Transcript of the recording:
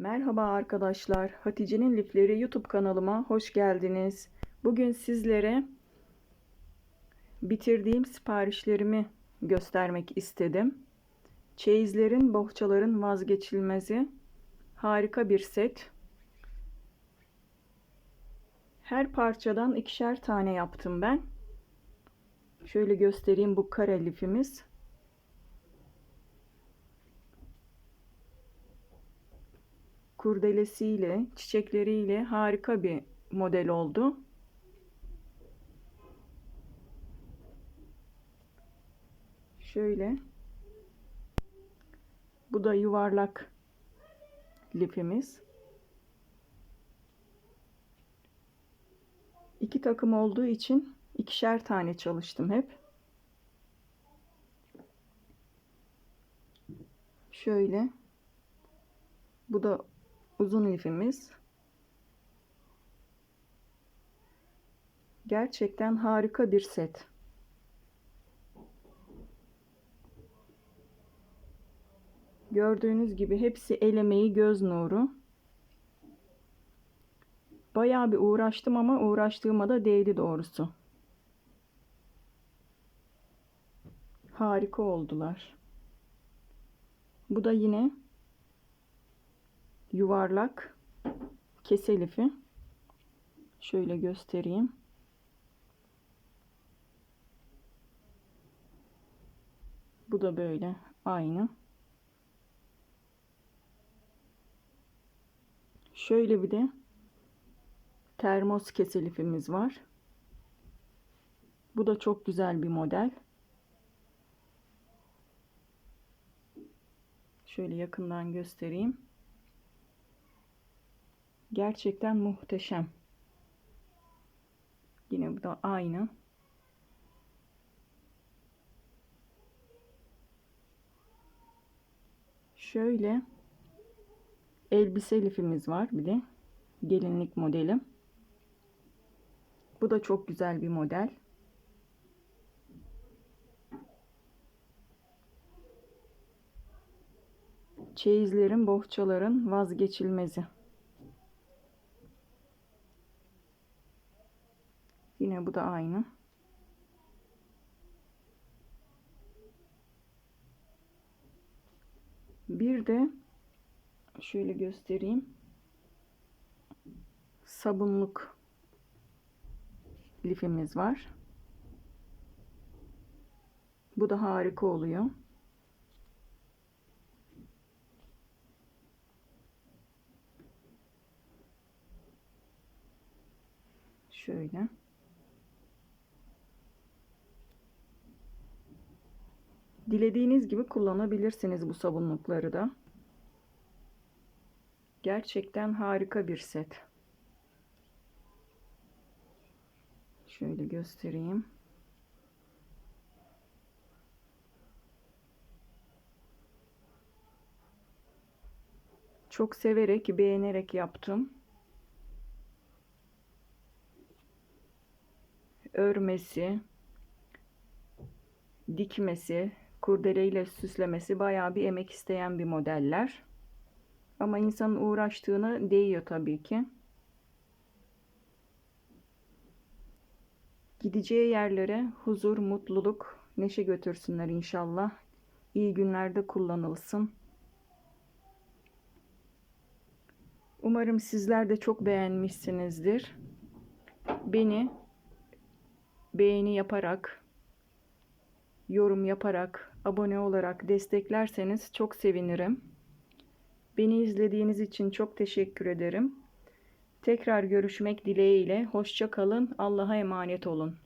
Merhaba arkadaşlar. Hatice'nin Lifleri YouTube kanalıma hoş geldiniz. Bugün sizlere bitirdiğim siparişlerimi göstermek istedim. Çeyizlerin, bohçaların vazgeçilmezi harika bir set. Her parçadan ikişer tane yaptım ben. Şöyle göstereyim bu kare lifimiz. Kurdelesiyle, çiçekleriyle harika bir model oldu. Şöyle. Bu da yuvarlak lifimiz. İki takım olduğu için ikişer tane çalıştım hep. Şöyle. Bu da uzun lifimiz. Gerçekten harika bir set. Gördüğünüz gibi hepsi el emeği göz nuru. Bayağı bir uğraştım ama uğraştığıma da değdi doğrusu. Harika oldular. Bu da yine yuvarlak kese lifi. Şöyle göstereyim. Bu da böyle aynı. Şöyle bir de termos kese lifimiz var. Bu da çok güzel bir model. Şöyle yakından göstereyim. Gerçekten muhteşem. Yine bu da aynı. Şöyle elbise lifimiz var bir de gelinlik modeli. Bu da çok güzel bir model. Çeyizlerin, bohçaların vazgeçilmezi. Yine bu da aynı. Bir de şöyle göstereyim. Sabunluk lifimiz var. Bu da harika oluyor. Şöyle. Dilediğiniz gibi kullanabilirsiniz bu sabunlukları da. Gerçekten harika bir set. Şöyle göstereyim. Çok severek, beğenerek yaptım. Örmesi, dikmesi, kurdeleyle süslemesi bayağı bir emek isteyen bir modeller. Ama insanın uğraştığını değiyor tabii ki. Gideceği yerlere huzur, mutluluk, neşe götürsünler inşallah. İyi günlerde kullanılsın. Umarım sizler de çok beğenmişsinizdir. Beni beğeni yaparak, yorum yaparak, abone olarak desteklerseniz çok sevinirim. Beni izlediğiniz için çok teşekkür ederim. Tekrar görüşmek dileğiyle. Hoşça kalın. Allah'a emanet olun.